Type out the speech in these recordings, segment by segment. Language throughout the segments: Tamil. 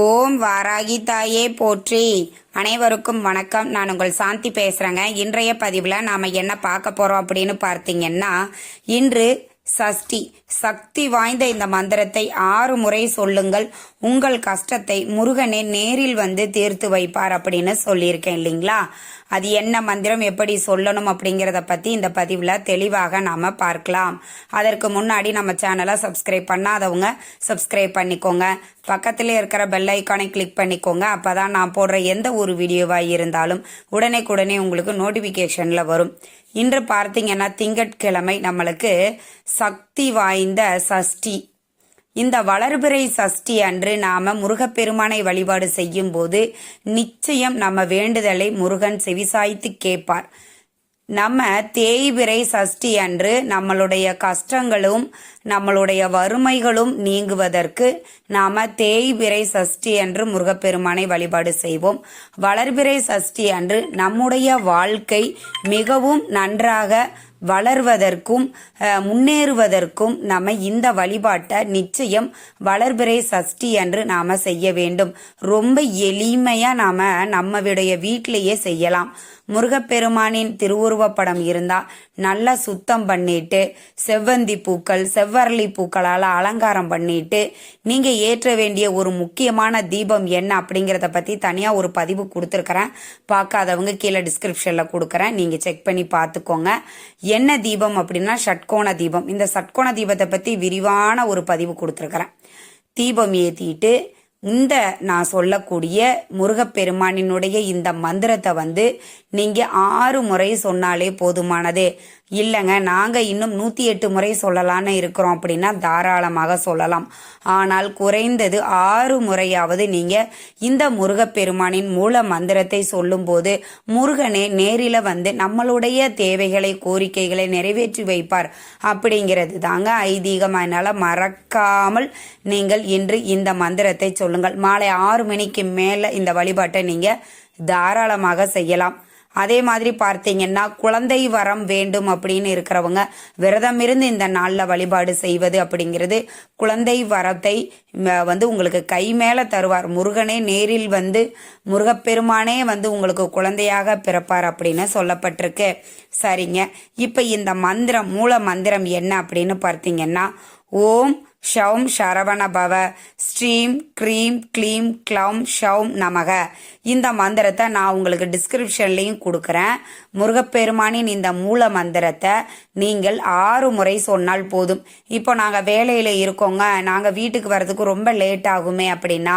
ஓம் வாராகி தாயே போற்றி. அனைவருக்கும் வணக்கம். நான் உங்கள் சாந்தி பேசுறேங்க. இன்றைய பதிவில் நாம என்ன பார்க்க போறோம் அப்படின்னு பார்த்தீங்கன்னா இன்று சஷ்டி சக்தி வாய்ந்த இந்த மந்திரத்தை ஆறு முறை சொல்லுங்கள். உங்கள் கஷ்டத்தை முருகனே நேரில் வந்து தீர்த்து வைப்பார் அப்படின்னு சொல்லியிருக்கேன் இல்லைங்களா? அது என்ன மந்திரம் எப்படி சொல்லணும் அப்படிங்கிறத பற்றி இந்த பதிவில் தெளிவாக நாம் பார்க்கலாம். அதற்கு முன்னாடி நம்ம சேனலை சப்ஸ்கிரைப் பண்ணாதவங்க சப்ஸ்கிரைப் பண்ணிக்கோங்க. பக்கத்தில் இருக்கிற பெல் ஐக்கானை கிளிக் பண்ணிக்கோங்க. அப்போ தான் நான் போடுற எந்த ஒரு வீடியோவாக இருந்தாலும் உடனே உங்களுக்கு நோட்டிஃபிகேஷனில் வரும். இன்று பார்த்தீங்கன்னா திங்கட்கிழமை நம்மளுக்கு சக்தி வாய்ந்த சஷ்டி. இந்த வளர்பிறை சஷ்டி அன்று நாம முருகப்பெருமானை வழிபாடு செய்யும் போது நிச்சயம் நம்ம வேண்டுதலை முருகன் செவிசாய்த்து கேட்பார். நம்ம தேய்பிறை சஷ்டி அன்று நம்மளுடைய கஷ்டங்களும் நம்மளுடைய வறுமைகளும் நீங்குவதற்கு நாம தேய்பிறை சஷ்டி அன்று முருகப்பெருமானை வழிபாடு செய்வோம். வளர்பிறை சஷ்டி அன்று நம்முடைய வாழ்க்கை மிகவும் நன்றாக வளர்வதற்கும் முன்னேறுவதற்கும் நம்ம இந்த வழிபாட்டை நிச்சயம் வளர்பிறை சஷ்டி அன்று நாம் செய்ய வேண்டும். ரொம்ப எளிமையாக நாம் நம்மளுடைய வீட்டிலேயே செய்யலாம். முருகப்பெருமானின் திருவுருவப்படம் இருந்தால் நல்லா சுத்தம் பண்ணிட்டு செவ்வந்தி பூக்கள் செவ்வரளி பூக்களால் அலங்காரம் பண்ணிட்டு நீங்கள் ஏற்ற வேண்டிய ஒரு முக்கியமான தீபம் என்ன அப்படிங்கிறத பற்றி தனியாக ஒரு பதிவு கொடுத்துருக்குறேன். பார்க்காதவங்க கீழே டிஸ்கிரிப்ஷனில் கொடுக்குறேன். நீங்கள் செக் பண்ணி பார்த்துக்கோங்க. என்ன தீபம் அப்படின்னா ஷட்கோண தீபம். இந்த சட்கோண தீபத்தை பற்றி விரிவான ஒரு பதிவு கொடுத்துருக்குறேன். தீபம் ஏற்றிட்டு இந்த நான் சொல்லக்கூடிய முருகப்பெருமானினுடைய இந்த மந்திரத்தை வந்து நீங்கள் ஆறு முறை சொன்னாலே போதுமானது. இல்லைங்க நாங்கள் இன்னும் நூற்றி எட்டு முறை சொல்லலான்னு இருக்கிறோம் அப்படின்னா தாராளமாக சொல்லலாம். ஆனால் குறைந்தது ஆறு முறையாவது நீங்கள் இந்த முருகப்பெருமானின் மூல மந்திரத்தை சொல்லும்போது முருகனே நேரில் வந்து நம்மளுடைய தேவைகளை கோரிக்கைகளை நிறைவேற்றி வைப்பார். அப்படிங்கிறது தாங்க ஐதீகம். அதனால் மறக்காமல் நீங்கள் இன்று இந்த மந்திரத்தை சொல்லுங்கள். மாலை ஆறு மணிக்கு மேலே இந்த வழிபாட்டை நீங்கள் தாராளமாக செய்யலாம். அதே மாதிரி பார்த்தீங்கன்னா குழந்தை வரம் வேண்டும் அப்படின்னு இருக்கிறவங்க விரதம் இருந்து இந்த நாளில் வழிபாடு செய்வது அப்படிங்கிறது குழந்தை வரத்தை வந்து உங்களுக்கு கை மேலே தருவார். முருகனே நேரில் வந்து முருகப்பெருமானே வந்து உங்களுக்கு குழந்தையாக பிறப்பார் அப்படின்னு சொல்லப்பட்டிருக்கு. சரிங்க. இப்போ இந்த மந்திரம் மூல மந்திரம் என்ன அப்படின்னு பார்த்தீங்கன்னா ஓம் ஷௌம் சரவண பவ ஸ்ரீம் க்ரீம் க்ளீம் க்ளௌம் ஷௌம் நமக. இந்த மந்திரத்தை நான் உங்களுக்கு டிஸ்கிரிப்ஷன்லையும் கொடுக்குறேன். முருகப்பெருமானின் இந்த மூல மந்திரத்தை நீங்கள் ஆறு முறை சொன்னால் போதும். இப்போ நாங்கள் வேலையில் இருக்கோங்க. நாங்கள் வீட்டுக்கு வர்றதுக்கு ரொம்ப லேட் ஆகுமே அப்படின்னா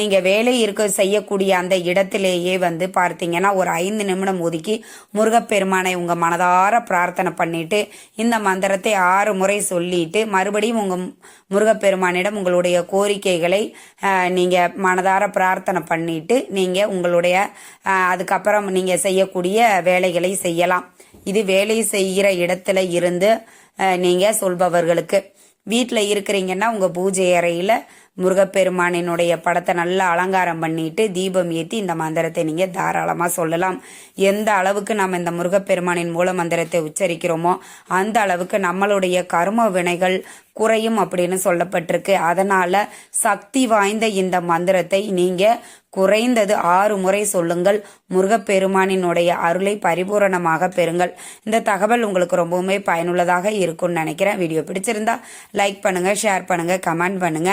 நீங்கள் வேலை இருக்க செய்யக்கூடிய அந்த இடத்திலேயே வந்து பார்த்தீங்கன்னா ஒரு ஐந்து நிமிடம் ஒதுக்கி முருகப்பெருமானை உங்கள் மனதார பிரார்த்தனை பண்ணிட்டு இந்த மந்திரத்தை ஆறு முறை சொல்லிட்டு மறுபடியும் உங்கள் முருகப்பெருமானிடம் உங்களுடைய கோரிக்கைகளை நீங்கள் நீங்க மனதார பிரார்த்தனை பண்ணிட்டு நீங்க உங்களுடைய அதுக்கப்புறம் நீங்க செய்யக்கூடிய வேலைகளை செய்யலாம். இது வேலை செய்கிற இடத்துல இருந்து நீங்கள் நீங்க சொல்பவர்களுக்கு. வீட்டில் இருக்கிறீங்கன்னா உங்க பூஜை அறையில முருகப்பெருமானினுடைய படத்தை நல்லா அலங்காரம் பண்ணிட்டு தீபம் ஏற்றி இந்த மந்திரத்தை நீங்கள் தாராளமாக சொல்லலாம். எந்த அளவுக்கு நம்ம இந்த முருகப்பெருமானின் மூல மந்திரத்தை உச்சரிக்கிறோமோ அந்த அளவுக்கு நம்மளுடைய கர்ம வினைகள் குறையும் அப்படின்னு சொல்லப்பட்டிருக்கு. அதனால சக்தி வாய்ந்த இந்த மந்திரத்தை நீங்க குறைந்தது ஆறு முறை சொல்லுங்கள். முருகப்பெருமானினுடைய அருளை பரிபூரணமாக பெறுங்கள். இந்த தகவல் உங்களுக்கு ரொம்பவுமே பயனுள்ளதாக இருக்கும்னு நினைக்கிறேன். வீடியோ பிடிச்சிருந்தா லைக் பண்ணுங்க ஷேர் பண்ணுங்க கமெண்ட் பண்ணுங்க.